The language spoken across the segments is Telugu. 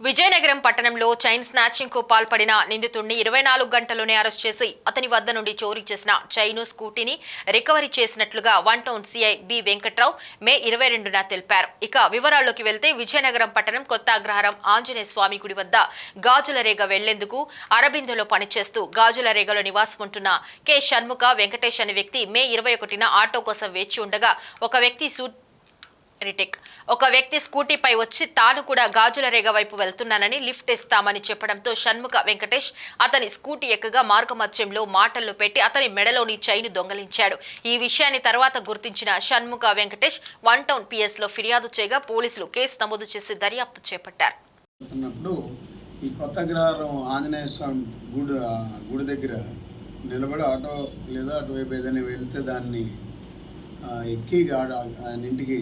విజయనగరం పట్టణంలో చైన్ స్నాచింగ్కు పాల్పడిన నిందితుడిని ఇరవై నాలుగు గంటల్లోనే అరెస్ట్ చేసి అతని వద్ద నుండి చోరీ చేసిన చైను స్కూటీని రికవరీ చేసినట్లుగా one town CI B Venkatrao May ఇరవై రెండున తెలిపారు. ఇక వివరాల్లోకి వెళ్తే విజయనగరం పట్టణం కొత్త అగ్రహారం ఆంజనేయ స్వామి గుడి వద్ద గాజుల రేగ వెళ్ళేందుకు అరబిందోలో పనిచేస్తూ గాజుల రేగలో నివాసం ఉంటున్న కె షణ్ముఖ వెంకటేష్ అనే వ్యక్తి మే ఇరవై ఒకటిన ఆటో కోసం వేచి ఉండగా ఒక వ్యక్తి సూట్ రిటెక్ ఒక వ్యక్తి స్కూటీపై వచ్చి తాను కూడా గాజుల రేగ వైపు వెళ్తున్నానని లిఫ్ట్ ఇస్తామని చెప్పడంతో షణ్ముఖ వెంకటేష్ అతని స్కూటీ ఎక్కగా మార్గమధ్యంలో మాటల్లో పెట్టి అతని మెడలోని చైను దొంగలించాడు. ఈ విషయాన్ని తర్వాత గుర్తించిన షణ్ముఖ వెంకటేష్ వన్ టౌన్ పిఎస్లో ఫిర్యాదు చేయగా పోలీసులు కేసు నమోదు చేసి దర్యాప్తు చేపట్టారు. ఈ కొత్త గ్రహారం ఆంజనేయ స్వామి గుడి గుడి దగ్గర నిలబడి ఆటో లేదా అటువైపు ఏదైనా వెళ్తే దాన్ని ఎక్కి ఆడ- ఆయన ఇంటికి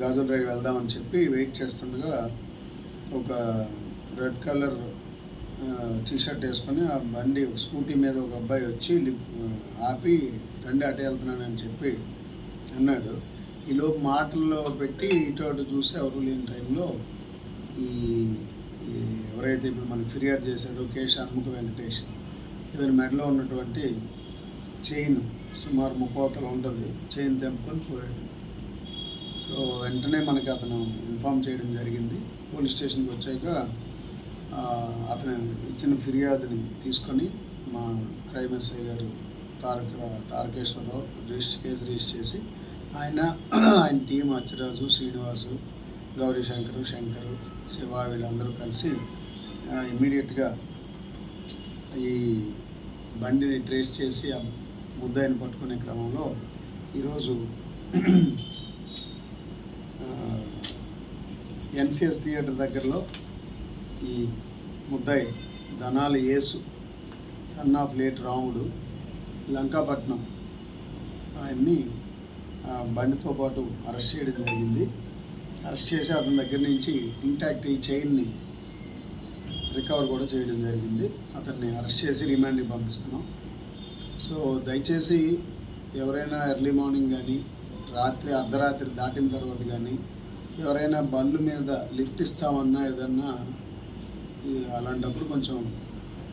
గాజుల రేగి వెళ్దామని చెప్పి వెయిట్ చేస్తుండగా ఒక రెడ్ కలర్ టీషర్ట్ వేసుకొని ఆ బండి స్కూటీ మీద ఒక అబ్బాయి వచ్చి ఆపి రండి అటే వెళ్తున్నానని చెప్పి అన్నాడు. ఈ లోపు మాటల్లో పెట్టి ఇటు అటు చూసి ఎవరు లేని టైంలో ఈ ఈ ఎవరైతే ఇప్పుడు మనకు ఫిర్యాదు చేశాడో కే షణ్ముఖ వెంకటేష్ ఇతని మెడలో ఉన్నటువంటి చైన్ సుమారు ముప్పోతలు ఉంటుంది చైన్ తెంపుకొని పోయాడు. సో వెంటనే మనకి అతను ఇన్ఫామ్ చేయడం జరిగింది. పోలీస్ స్టేషన్కి వచ్చాక అతను ఇచ్చిన ఫిర్యాదుని తీసుకొని మా క్రైమ్ ఎస్ఐ గారు Taraka Tarakeswararao register case register చేసి ఆయన ఆయన టీం అచ్చరాజు శ్రీనివాసు గౌరీ శంకరు శంకరు శివ వీళ్ళందరూ కలిసి ఇమ్మీడియట్గా ఈ బండిని ట్రేస్ చేసి ఆ ముద్దాయిని పట్టుకునే క్రమంలో ఈరోజు ఎన్సిఎస్ థియేటర్ దగ్గరలో ఈ ముద్దాయి Dhanalu Yesu son of late Ramudu Lankapatnam ఆయన్ని బండితో పాటు అరెస్ట్ చేయడం జరిగింది. అరెస్ట్ చేసి అతని దగ్గర నుంచి ఇంటాక్ట్ ఈ చైన్ని రికవర్ కూడా చేయడం జరిగింది. అతన్ని అరెస్ట్ చేసి రిమాండ్కి పంపిస్తున్నాం. సో దయచేసి ఎవరైనా ఎర్లీ మార్నింగ్ కానీ రాత్రి అర్ధరాత్రి దాటిన తర్వాత కానీ ఎవరైనా బండ్ల మీద లిఫ్ట్ ఇస్తామన్నా ఏదన్నా అలాంటప్పుడు కొంచెం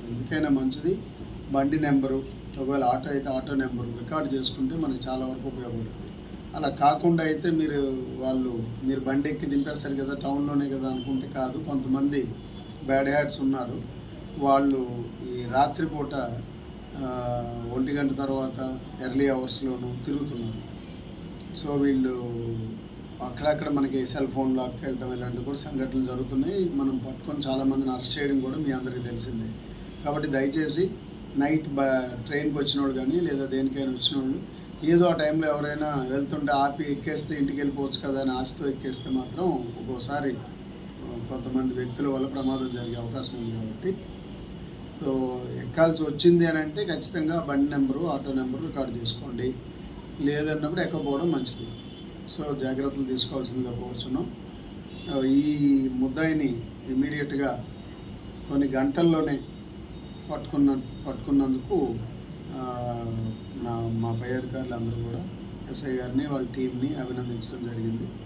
ఎందుకైనా మంచిది. బండి నెంబరు ఒకవేళ ఆటో అయితే ఆటో నెంబరు రికార్డ్ చేసుకుంటే మనకి చాలా వరకు ఉపయోగపడుతుంది. అలా కాకుండా అయితే మీరు వాళ్ళు మీరు బండి ఎక్కి దింపేస్తారు కదా టౌన్లోనే కదా అనుకుంటే కాదు. కొంతమంది బ్యాడ్ హ్యాట్స్ ఉన్నారు. వాళ్ళు ఈ రాత్రిపూట ఒంటి గంట తర్వాత ఎర్లీ అవర్స్లోనూ తిరుగుతున్నారు. సో వీళ్ళు అక్కడక్కడ మనకి సెల్ ఫోన్ లాక్కి వెళ్ళడం ఇలాంటివి కూడా సంఘటనలు జరుగుతున్నాయి. మనం పట్టుకొని చాలామందిని అరెస్ట్ చేయడం కూడా మీ అందరికీ తెలిసిందే. కాబట్టి దయచేసి నైట్ బ ట్రైన్కి వచ్చిన వాళ్ళు కానీ లేదా దేనికైనా వచ్చిన వాళ్ళు ఏదో ఆ టైంలో ఎవరైనా వెళ్తుంటే ఆపి ఎక్కేస్తే ఇంటికి వెళ్ళిపోవచ్చు కదా అని ఆశతో ఎక్కేస్తే మాత్రం ఒక్కోసారి కొంతమంది వ్యక్తుల వల్ల ప్రమాదం జరిగే అవకాశం ఉంది కాబట్టి. సో ఎక్కాల్సి వచ్చింది అని అంటే ఖచ్చితంగా బండి నెంబరు ఆటో నెంబరు రికార్డ్ చేసుకోండి. లేదన్నప్పుడు ఎక్కకపోవడం మంచిది. సో జాగ్రత్తలు తీసుకోవాల్సిందిగా కోరుచున్నాం. ఈ ముద్దాయిని ఇమీడియట్గా కొన్ని గంటల్లోనే పట్టుకున్న పట్టుకున్నందుకు నా మా పై అధికారులు అందరూ కూడా ఎస్ఐ గారిని వాళ్ళ టీంని అభినందించడం జరిగింది.